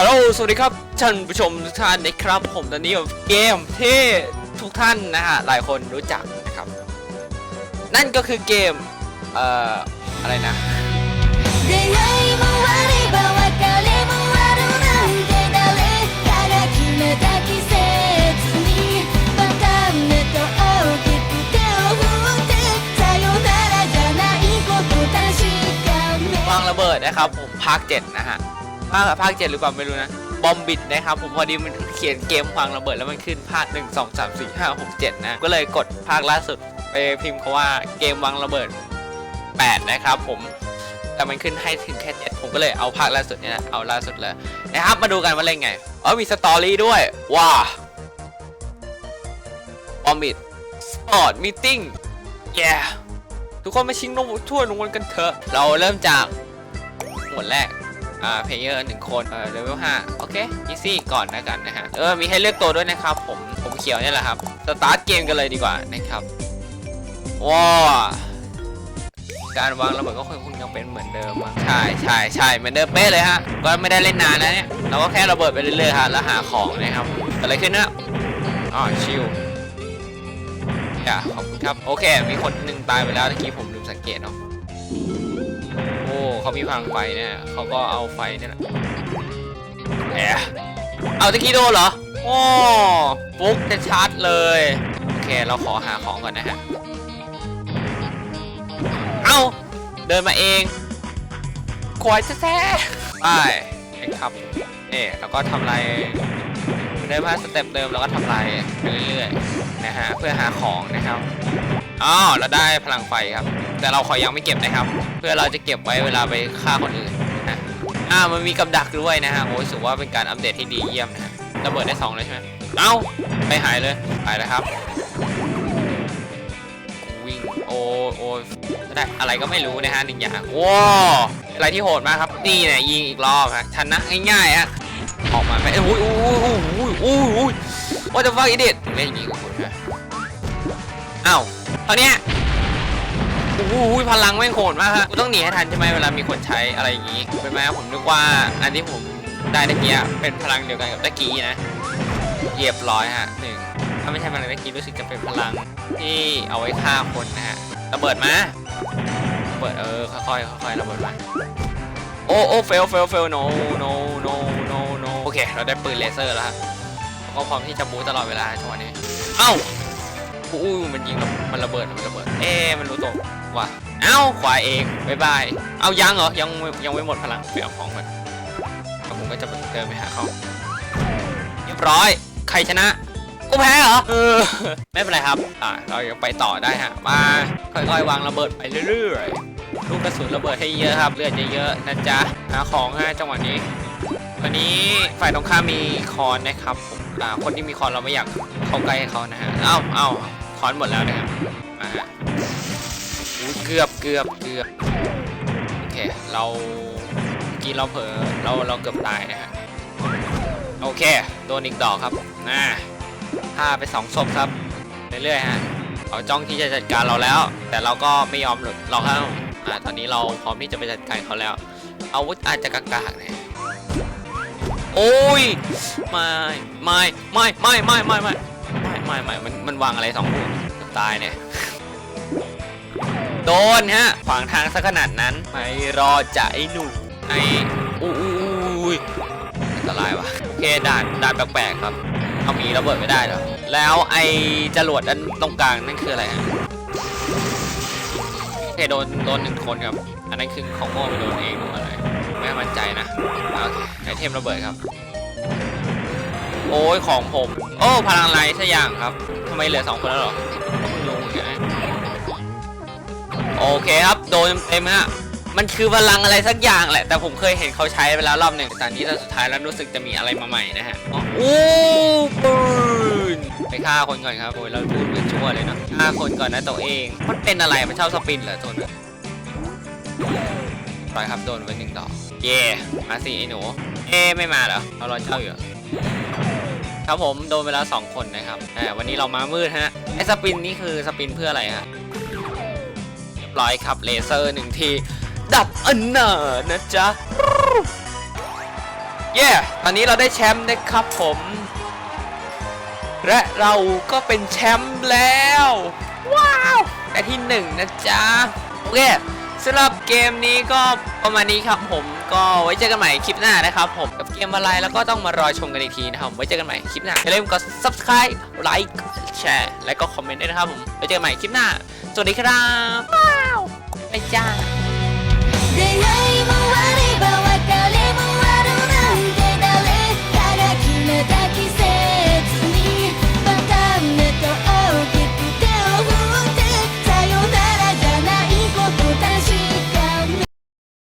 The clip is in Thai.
ฮัลโหล สวัสดีครับท่านผู้ชมทุกท่านนะครับผมตอนนี้ผมเกมที่ทุกท่านนะฮะหลายคนรู้จักนะครับ นั่นก็คือเกม เอ่อ อะไรนะ วางระเบิดนะครับผมภาค 7 นะฮะ ภาคภาค7หรือเปล่าไม่รู้นะบอมบิดนะครับผมพอดีมันเขียนเกมวางระเบิดแล้วมันขึ้นภาค1 2 3 4 5 6 7นะก็เลยกดภาคล่าสุดไปพิมพ์เขาว่าเกมวางระเบิด 8 นะครับผมแต่มันขึ้นให้ถึงแค่7ผมก็เลยเอาภาคล่าสุดเนี่ยนะเอาล่าสุดเลยนะครับมาดูกันว่าเล่นไงเออมีสตอรี่ด้วยว้าบอมบิดสปอร์ตมีติ้งแย่ทุกคนมาชิงนมทั่วยรางวัลกันเถอะเราเริ่มจากหมวดแรก อ่าเพลเยอร์หนึ่งคนเออเลเวลห้าโอเคอีซี่ก่อนนะกันนะฮะเออมีให้เลือกตัวด้วยนะครับ ผมผมเขียวเนี่ยแหละครับสตาร์ทเกมกันเลยดีกว่านะครับว้าการวางระเบิดก็คงยังเป็นเหมือนเดิมมั้งใช่ใช่ใช่เหมือนเดิมเป๊ะเลยฮะก็ไม่ได้เล่นนานนะเนี่ยเราก็แค่ระเบิดไปเรื่อยๆฮะแล้วหาของนะครับอะไรขึ้นนะอ๋อชิลอย่าขอบคุณครับโอเค มีคนหนึ่งตายไปแล้วเมื่อกี้ผมลืมสังเกตเนาะ เขามีพลังไฟเนี่ยเขาก็เอาไฟเนี่ยแหละแหมเอาตะกี้โดนเหรอโอ้ฟุกจะชาร์จเลย โอเค เราขอหาของก่อนนะฮะ เอา เดินมาเองควายแท้ๆไปเองครับนี่แล้วก็ทำลายเดินมาสเต็ปเดิมแล้วก็ทำลายไปเรื่อยๆนะฮะ เพื่อหาของนะครับ อ๋อเราได้พลังไฟครับ แต่เราขอยังไม่เก็บนะครับ เพื่อเราจะเก็บไว้เวลาไปฆ่าคนอื่นนะอ่ามันมีกับดักด้วยนะฮะโอ้ยถือว่าเป็นการอัปเดตที่ดีเยี่ยมนะฮะระเบิดได้สองเลยใช่ไหมเอ้าไม่หายเลยหายแล้วครับวิ่งโอ้โอ้ได้อะไรก็ไม่รู้นะฮะหนึ่งอย่างว้าอะไรที่โหดมากครับนี่เนี่ยยิงอีกรอบฮะชนะง่ายๆฮะออกมาไปอุ้ยโอ้ยโอ้ยโอ้ยอุ้ยอุ้ยว่าจะฟังอีเด็ดไม่ยิงกับคุณนะอ้าวเท่าเนี้ย โอ้ยพลังแม่งโหดมากฮะกูต้องหนีให้ทันใช่ไหมเวลามีคนใช้อะไรอย่างงี้เป็นไหมผมนึกว่าอันที่ผมได้ตะกี้เป็นพลังเดียวกันกับตะกี้นะเรียบร้อยฮะหนึ่งถ้าไม่ใช่พลังตะกี้รู้สึกจะเป็นพลังที่เอาไว้ฆ่าคนนะฮะระเบิดมาระเบิดเออค่อยๆค่อยๆระเบิดมาโอ้โอ้เฟลเฟลเฟล no no no no no โอเค เราได้ปืนเลเซอร์แล้วครับก็พร้อมที่จะบูตลอดเวลาจังวะนี้ เอ้าอู้มันยิงมันระเบิดมันระเบิด เอ๊มันรู้ตัว ว่ะเอ้าขวาเองบายบายเอายังเหรอยังยังไม่หมดพลังไปเอาของก่อนแล้วผมก็จะเดินไปหาเขาเรียบร้อยใครชนะกูแพ้เหรอเออไม่เป็นไรครับอ่าเรายังไปต่อได้ฮะมาค่อยๆ วางระเบิดไปเรื่อยๆลูกกระสุนระเบิดให้เยอะครับเลือดเยอะๆนะจ๊ะหาของฮะจังหวะนี้วันนี้ฝ่ายตรงข้ามมีคอนนะครับผมอ่าคนที่มีคอนเราไม่อยากเข้าใกล้เขานะฮะเอ้าเอ้าคอนหมดแล้วนะครับมา อุ๊ยเกือบเกือบเกือบโอเคเราเมื่อกี้เราเผลอเราเราเกือบตายนะฮะโอเคโดนอีกดอกครับน่าฆ่าไปสองศพครับเรื่อยๆฮะเขาจ้องที่จะจัดการเราแล้ว แต่เราก็ไม่ยอมหลุดเราครับอ่าตอนนี้เราพร้อมที่จะไปจัดการเขาแล้ว อาวุธอาจจะกากๆนะโอ้ยไม่ไม่ไม่ไม่ไม่ไม่ไม่ไม่ไม่มันมันวางอะไรสองลูกเกือบตายเนี่ย โดนฮะ ขวางทางซะขนาดนั้น ไม่รอจะไอ้หนูไอ้อู้อู้อู้ยอันตรายว่ะโอเคด่านด่านแปลกๆครับเอามีระเบิดไม่ได้เหรอแล้วไอ้จรวดอันตรงกลางนั่นคืออะไรฮะโอเคโดนโดนหนึ่งคนครับ อันนั้นคือของโง่ไปโดนเองหรืออะไรไม่มั่นใจนะโอเคไอเทมระเบิดครับ โอ้ยของผม โอ้พลังไรสักอย่างครับทำไมเหลือสองคนแล้วหรอ โอเคครับ โดนเต็มฮะมันคือพลังอะไรสักอย่างแหละ แต่ผมเคยเห็นเขาใช้ไปแล้วรอบหนึ่งแต่นี้ตอนสุดท้ายแล้วรู้สึกจะมีอะไรมาใหม่นะฮะโอ้ปืนไปฆ่าคนก่อนครับโอ้ยเราพูดเป็นชั่วเลยเนาะฆ่าคนก่อนนะตัวเอง มันเป็นอะไรมันชอบสปินเหรอตัวนี้ปล่อยครับโดนไปหนึ่งดอกเย่มาสิไอ้หนูเอ๊ไม่มาเหรอเรารอเจ้าอยู่ครับผมโดนไปแล้วสองคนนะครับอ่วันนี้เรามามืดฮะไอ้สปินนี่คือสปินเพื่ออะไรฮะ ยบร้อยครับเลเซอร์หนึ่งที ดับอันหนานะจ๊ะเย้ตอนนี้เราได้แชมป์นะครับผม และเราก็เป็นแชมป์แล้ว ว้าวแต่ที่หนึ่งนะจ๊ะ โอเคสำหรับเกมนี้ก็ประมาณนี้ครับผมก็ไว้เจอกันใหม่คลิปหน้านะครับผมกับเกมอะไรแล้วก็ต้องมารอชมกันอีกทีนะครับไว้เจอกันใหม่คลิปหน้าอย่าลืมกด subscribe ไลค์แชร์และก็คอมเมนต์ด้วยนะครับผมไว้เจอกันใหม่คลิปหน้า สวัสดีครับ ว้า